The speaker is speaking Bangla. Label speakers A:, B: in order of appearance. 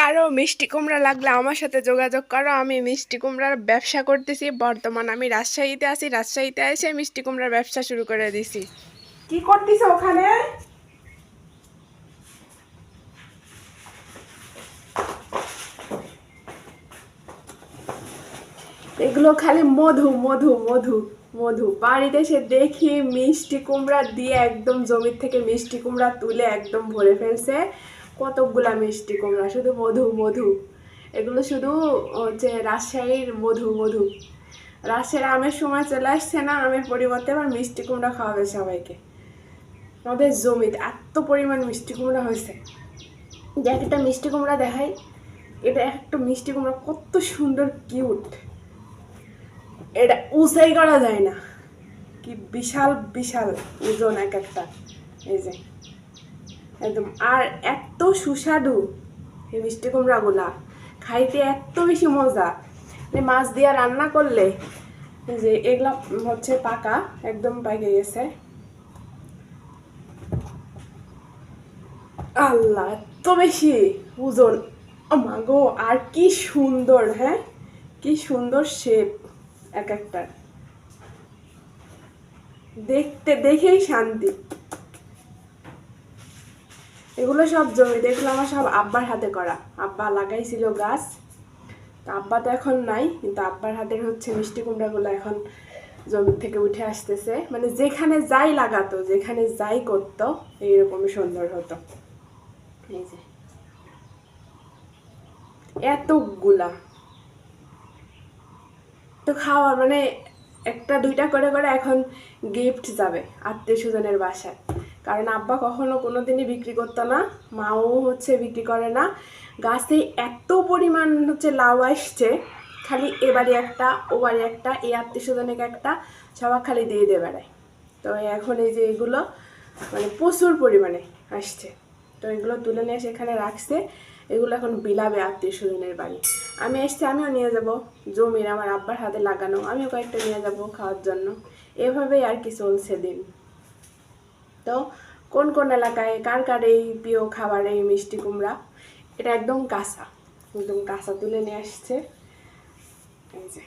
A: কারও মিষ্টি কুমড়া লাগলে আমার সাথে যোগাযোগ করো। আমি মিষ্টি কুমড়ার ব্যবসা করতেছি। বর্তমান আমি রাজশাহীতে আছি। রাজশাহীতে এসে মিষ্টি কুমড়ার ব্যবসা শুরু করে দিছি। কি করতেছ ওখানে? এগুলো খালি মধু মধু মধু মধু। বাড়িতে এসে দেখি মিষ্টি কুমড়া দিয়ে একদম জমির থেকে মিষ্টি কুমড়া তুলে একদম ভরে ফেলছে। কতকগুলা মিষ্টি কুমড়া, শুধু মধু মধু। এগুলো শুধু হচ্ছে রাজশাহীর মধু মধু। রাজশাহীর আমের সময় চলে আসছে না, আমের পরিবর্তে আবার মিষ্টি কুমড়া খাওয়াবে সবাইকে। আমাদের জমিতে এত পরিমাণ মিষ্টি কুমড়া হয়েছে। দেখ, একটা মিষ্টি কুমড়া দেখাই। এটা একটা মিষ্টি কুমড়া কত সুন্দর, কিউট। এটা উঁচাই করা যায় না। কি বিশাল বিশাল ওজন এক একটা। এই যে। একদম। আর এত সুস্বাদু। এই মিষ্টি কুমড়াগুলা। খাইতে এত বেশি মজা। মানে মাছ দিয়ে রান্না করলে যে এগুলা হচ্ছে পাকা, একদম পাকে গেছে। আল্লাহ, এত বেশি। ওজন। মাগো আর কি সুন্দর হ্যাঁ? কি সুন্দর শেপ এক একটা। দেখতে দেখেই শান্তি। এগুলো সব জমিতে এগুলো আমার সব আব্বার হাতে করা। আব্বা লাগাইছিল গাছ। তা আব্বা তো এখন নাই, কিন্তু আব্বার হাতের হচ্ছে মিষ্টি কুমড়াগুলো এখন জমি থেকে উঠে আসতেছে। মানে যেখানে যাই লাগাতো, যেখানে যাই করতো, এইরকমই সুন্দর হতো। এই যে। এতগুলা। তো খাওয়া মানে একটা দুইটা করে করে এখন গিফট যাবে আত্মীয় স্বজনের বাসায়। কারণ আব্বা কখনো কোনো দিনই বিক্রি করতো না, মাও হচ্ছে বিক্রি করে না। গাছে এত পরিমাণ হচ্ছে লাউ আসছে, খালি এবারে একটা, ও বাড়ি একটা, এই আত্মীয় স্বজনকে একটা, সবাই খালি দিয়ে দিয়ে বেড়ায়। তো এখন এই যে এগুলো মানে প্রচুর পরিমাণে আসছে। তো এগুলো তুলে নিয়ে সেখানে রাখছে। এগুলো এখন বিলাবে আত্মীয় স্বজনের বাড়ি। আমি এসছি, আমিও নিয়ে যাব। জমির আমার আব্বার হাতে লাগানো, আমিও কয়েকটা নিয়ে যাব খাওয়ার জন্য। এভাবেই আর কি চলছে দিন। তো কোন কোন এলাকায় কার কার এই প্রিয় খাবার, এই মিষ্টি কুমড়া? এটা একদম কাঁচা একদম কাঁচা তুলে নিয়ে আসছে। এই যে।